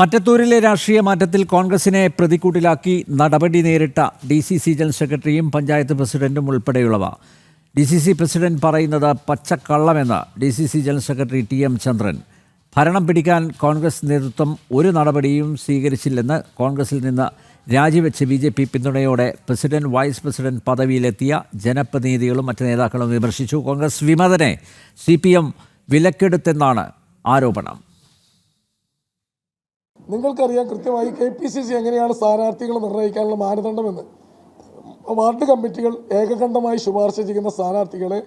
മറ്റത്തൂരിലെ രാഷ്ട്രീയ മാറ്റത്തിൽ കോൺഗ്രസിനെ പ്രതിക്കൂട്ടിലാക്കി നടപടി നേരിട്ട ഡി സി സി ജനറൽ സെക്രട്ടറിയും പഞ്ചായത്ത് പ്രസിഡന്റും ഉൾപ്പെടെയുള്ളവ. ഡി സി സി പ്രസിഡന്റ് പറയുന്നത് പച്ചക്കള്ളമെന്ന് D C C general secretary T M Chandran. ഭരണം പിടിക്കാൻ കോൺഗ്രസ് നേതൃത്വം ഒരു നടപടിയും സ്വീകരിച്ചില്ലെന്ന് കോൺഗ്രസിൽ നിന്ന് രാജിവെച്ച് ബി ജെ പി പിന്തുണയോടെ പ്രസിഡന്റ് വൈസ് പ്രസിഡന്റ് പദവിയിലെത്തിയ ജനപ്രതിനിധികളും മറ്റ് നേതാക്കളും വിമർശിച്ചു. കോൺഗ്രസ് വിമതനെ സി പി എം വിലക്കെടുത്തെന്നാണ് ആരോപണം. നിങ്ങൾക്കറിയാം കൃത്യമായി കെ പി സി സി എങ്ങനെയാണ് സ്ഥാനാർത്ഥികൾ നിർണയിക്കാനുള്ള മാനദണ്ഡമെന്ന്. വാർഡ് കമ്മിറ്റികൾ ഏകകണ്ഠമായി ശുപാർശ ചെയ്യുന്ന സ്ഥാനാർത്ഥികളെ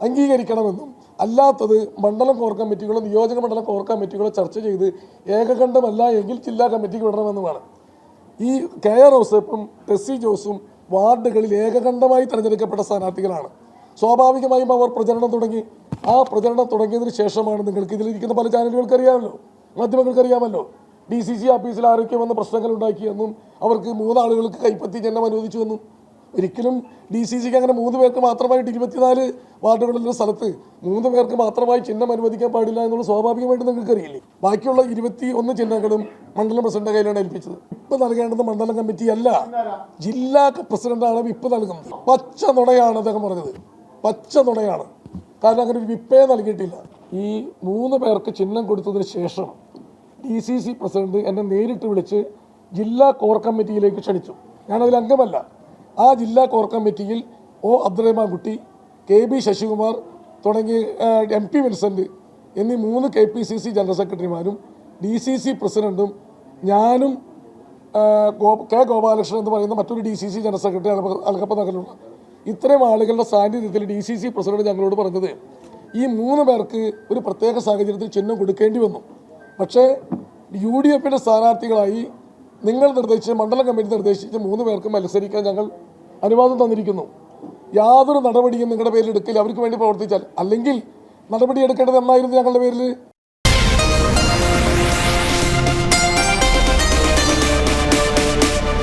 അംഗീകരിക്കണമെന്നും അല്ലാത്തത് മണ്ഡലം കോർ കമ്മിറ്റികളോ നിയോജക മണ്ഡലം കോർ കമ്മിറ്റികളോ ചർച്ച ചെയ്ത് ഏകകണ്ഠമല്ല എങ്കിൽ ജില്ലാ കമ്മിറ്റിക്ക് വിടണമെന്നുമാണ്. ഈ കെ ആർ ഔസേപ്പും ടെസ്സി ജോസും വാർഡുകളിൽ ഏകകണ്ഠമായി തിരഞ്ഞെടുക്കപ്പെട്ട സ്ഥാനാർത്ഥികളാണ്. സ്വാഭാവികമായും അവർ പ്രചരണം തുടങ്ങി. ആ പ്രചരണം തുടങ്ങിയതിന് ശേഷമാണ് നിങ്ങൾക്ക് ഇതിലിരിക്കുന്ന പല ചാനലുകൾക്ക് അറിയാമല്ലോ മാധ്യമങ്ങൾക്ക് അറിയാമല്ലോ ഡി സി സി ഓഫീസിൽ ആരൊക്കെ വന്ന് പ്രശ്നങ്ങൾ ഉണ്ടാക്കിയെന്നും അവർക്ക് മൂന്നാളുകൾക്ക് കൈപ്പത്തി ജന്മം അനുവദിച്ചുവെന്നും. ഒരിക്കലും ഡി സി സിക്ക് അങ്ങനെ മൂന്ന് പേർക്ക് മാത്രമായിട്ട് ഇരുപത്തിനാല് വാർഡുകളിലുള്ള സ്ഥലത്ത് മൂന്ന് പേർക്ക് മാത്രമായി ചിഹ്നം അനുവദിക്കാൻ പാടില്ല എന്നുള്ള സ്വാഭാവികമായിട്ട് നിങ്ങൾക്ക് അറിയില്ലേ ബാക്കിയുള്ള ഇരുപത്തി ഒന്ന് ചിഹ്നങ്ങളും മണ്ഡലം പ്രസിഡന്റ് കയ്യിലാണ് ഏൽപ്പിച്ചത്. ഇപ്പം നൽകേണ്ടത് മണ്ഡലം കമ്മിറ്റി അല്ല ജില്ലാ പ്രസിഡന്റാണ് വിപ്പ് നൽകുന്നത്. പച്ച നുണയാണ് അദ്ദേഹം പറഞ്ഞത്. പച്ച നുണയാണ്. കാരണം അങ്ങനെ ഒരു വിപ്പേ നൽകിയിട്ടില്ല. ഈ മൂന്ന് പേർക്ക് ചിഹ്നം കൊടുത്തതിന് ശേഷം ഡി സി സി പ്രസിഡന്റ് എന്നെ നേരിട്ട് വിളിച്ച് ജില്ലാ കോർ കമ്മിറ്റിയിലേക്ക് ക്ഷണിച്ചു. ഞാനതിൽ അംഗമല്ല. ആ ജില്ലാ കോർ കമ്മിറ്റിയിൽ ഒ അബ്ദുറഹ്മാൻ കുട്ടി കെ ബി ശശികുമാർ തുടങ്ങി എം പി വിൻസെന്റ് എന്നീ മൂന്ന് K P C C general സെക്രട്ടറിമാരും D C C പ്രസിഡന്റും ഞാനും കെ ഗോപാലകൃഷ്ണൻ എന്ന് പറയുന്ന മറ്റൊരു D C C general secretary അലക്കപ്പ നഗറിലുള്ള ഇത്രയും ആളുകളുടെ സാന്നിധ്യത്തിൽ ഡി സി സി പ്രസിഡന്റ് ഞങ്ങളോട് പറഞ്ഞത് ഈ മൂന്ന് പേർക്ക് ഒരു പ്രത്യേക സാഹചര്യത്തിൽ ചിഹ്നം കൊടുക്കേണ്ടി വന്നു. പക്ഷേ യു ഡി എഫിന്റെ സ്ഥാനാർത്ഥികളായി നിങ്ങൾ നിർദ്ദേശിച്ച മണ്ഡലം കമ്മിറ്റി നിർദ്ദേശിച്ച മൂന്ന് പേർക്ക് മത്സരിക്കാൻ ഞങ്ങൾ അനുവാദം തന്നിരിക്കുന്നു. യാതൊരു നടപടിയും നിങ്ങളുടെ പേരിൽ എടുക്കില്ല. അവർക്ക് വേണ്ടി പ്രവർത്തിച്ചാൽ അല്ലെങ്കിൽ നടപടി എടുക്കേണ്ടത് എന്നായിരുന്നു ഞങ്ങളുടെ പേരിൽ